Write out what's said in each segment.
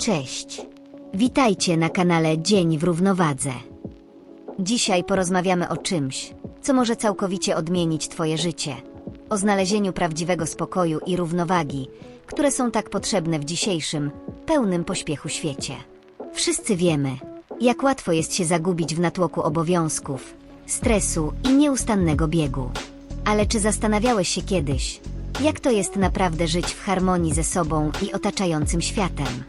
Cześć. Witajcie na kanale Dzień w Równowadze. Dzisiaj porozmawiamy o czymś, co może całkowicie odmienić Twoje życie. O znalezieniu prawdziwego spokoju i równowagi, które są tak potrzebne w dzisiejszym, pełnym pośpiechu świecie. Wszyscy wiemy, jak łatwo jest się zagubić w natłoku obowiązków, stresu i nieustannego biegu. Ale czy zastanawiałeś się kiedyś, jak to jest naprawdę żyć w harmonii ze sobą i otaczającym światem?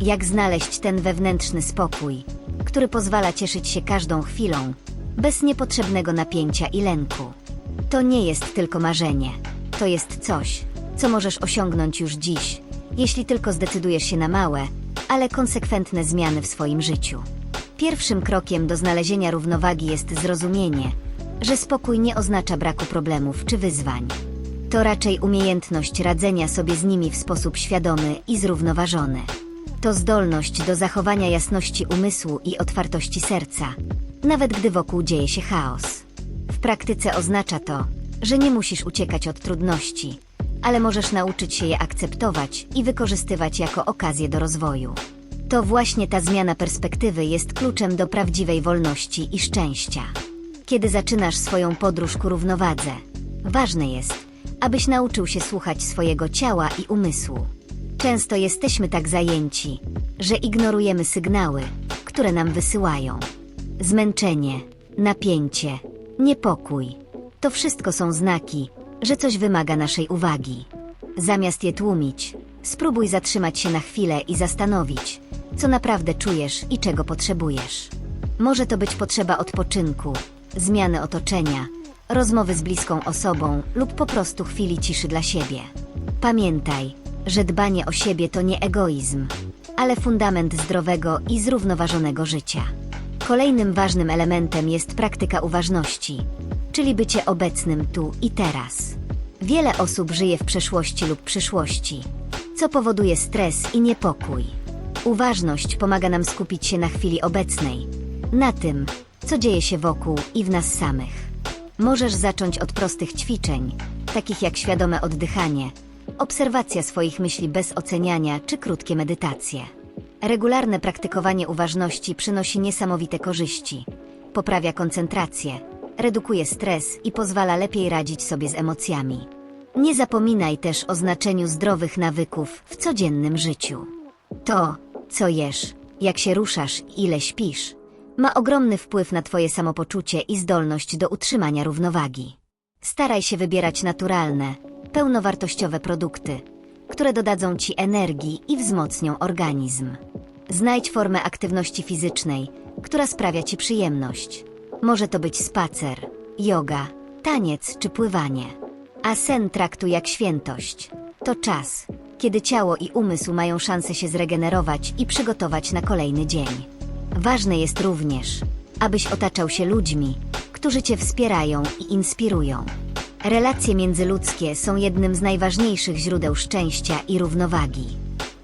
Jak znaleźć ten wewnętrzny spokój, który pozwala cieszyć się każdą chwilą, bez niepotrzebnego napięcia i lęku? To nie jest tylko marzenie, to jest coś, co możesz osiągnąć już dziś, jeśli tylko zdecydujesz się na małe, ale konsekwentne zmiany w swoim życiu. Pierwszym krokiem do znalezienia równowagi jest zrozumienie, że spokój nie oznacza braku problemów czy wyzwań. To raczej umiejętność radzenia sobie z nimi w sposób świadomy i zrównoważony. To zdolność do zachowania jasności umysłu i otwartości serca, nawet gdy wokół dzieje się chaos. W praktyce oznacza to, że nie musisz uciekać od trudności, ale możesz nauczyć się je akceptować i wykorzystywać jako okazję do rozwoju. To właśnie ta zmiana perspektywy jest kluczem do prawdziwej wolności i szczęścia. Kiedy zaczynasz swoją podróż ku równowadze, ważne jest, abyś nauczył się słuchać swojego ciała i umysłu. Często jesteśmy tak zajęci, że ignorujemy sygnały, które nam wysyłają. Zmęczenie, napięcie, niepokój to wszystko są znaki, że coś wymaga naszej uwagi. Zamiast je tłumić, spróbuj zatrzymać się na chwilę i zastanowić, co naprawdę czujesz i czego potrzebujesz. Może to być potrzeba odpoczynku, zmiany otoczenia, rozmowy z bliską osobą lub po prostu chwili ciszy dla siebie. Pamiętaj, że dbanie o siebie to nie egoizm, ale fundament zdrowego i zrównoważonego życia. Kolejnym ważnym elementem jest praktyka uważności, czyli bycie obecnym tu i teraz. Wiele osób żyje w przeszłości lub przyszłości, co powoduje stres i niepokój. Uważność pomaga nam skupić się na chwili obecnej, na tym, co dzieje się wokół i w nas samych. Możesz zacząć od prostych ćwiczeń, takich jak świadome oddychanie, obserwacja swoich myśli bez oceniania czy krótkie medytacje. Regularne praktykowanie uważności przynosi niesamowite korzyści. Poprawia koncentrację, redukuje stres i pozwala lepiej radzić sobie z emocjami. Nie zapominaj też o znaczeniu zdrowych nawyków w codziennym życiu. To, co jesz, jak się ruszasz i ile śpisz, ma ogromny wpływ na Twoje samopoczucie i zdolność do utrzymania równowagi. Staraj się wybierać naturalne, pełnowartościowe produkty, które dodadzą Ci energii i wzmocnią organizm. Znajdź formę aktywności fizycznej, która sprawia Ci przyjemność. Może to być spacer, yoga, taniec czy pływanie. A sen traktuj jak świętość. To czas, kiedy ciało i umysł mają szansę się zregenerować i przygotować na kolejny dzień. Ważne jest również, abyś otaczał się ludźmi, którzy Cię wspierają i inspirują. Relacje międzyludzkie są jednym z najważniejszych źródeł szczęścia i równowagi.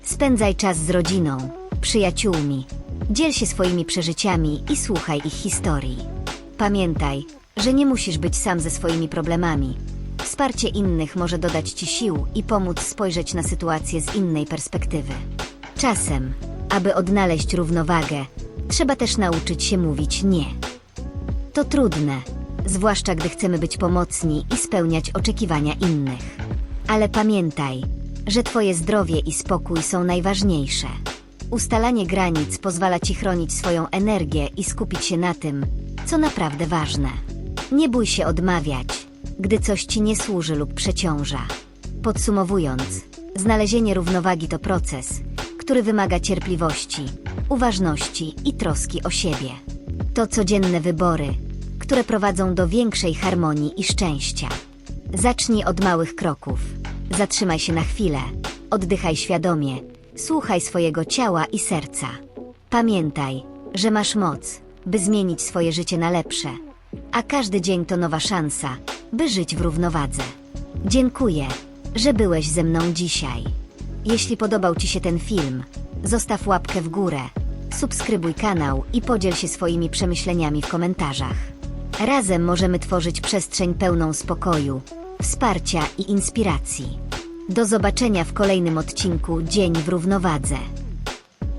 Spędzaj czas z rodziną, przyjaciółmi, dziel się swoimi przeżyciami i słuchaj ich historii. Pamiętaj, że nie musisz być sam ze swoimi problemami. Wsparcie innych może dodać Ci sił i pomóc spojrzeć na sytuację z innej perspektywy. Czasem, aby odnaleźć równowagę, trzeba też nauczyć się mówić nie. To trudne, zwłaszcza gdy chcemy być pomocni i spełniać oczekiwania innych. Ale pamiętaj, że Twoje zdrowie i spokój są najważniejsze. Ustalanie granic pozwala Ci chronić swoją energię i skupić się na tym, co naprawdę ważne. Nie bój się odmawiać, gdy coś Ci nie służy lub przeciąża. Podsumowując, znalezienie równowagi to proces, który wymaga cierpliwości, uważności i troski o siebie. To codzienne wybory, które prowadzą do większej harmonii i szczęścia. Zacznij od małych kroków. Zatrzymaj się na chwilę, oddychaj świadomie, słuchaj swojego ciała i serca. Pamiętaj, że masz moc, by zmienić swoje życie na lepsze, a każdy dzień to nowa szansa, by żyć w równowadze. Dziękuję, że byłeś ze mną dzisiaj. Jeśli podobał Ci się ten film, zostaw łapkę w górę, subskrybuj kanał i podziel się swoimi przemyśleniami w komentarzach. Razem możemy tworzyć przestrzeń pełną spokoju, wsparcia i inspiracji. Do zobaczenia w kolejnym odcinku Dzień w Równowadze.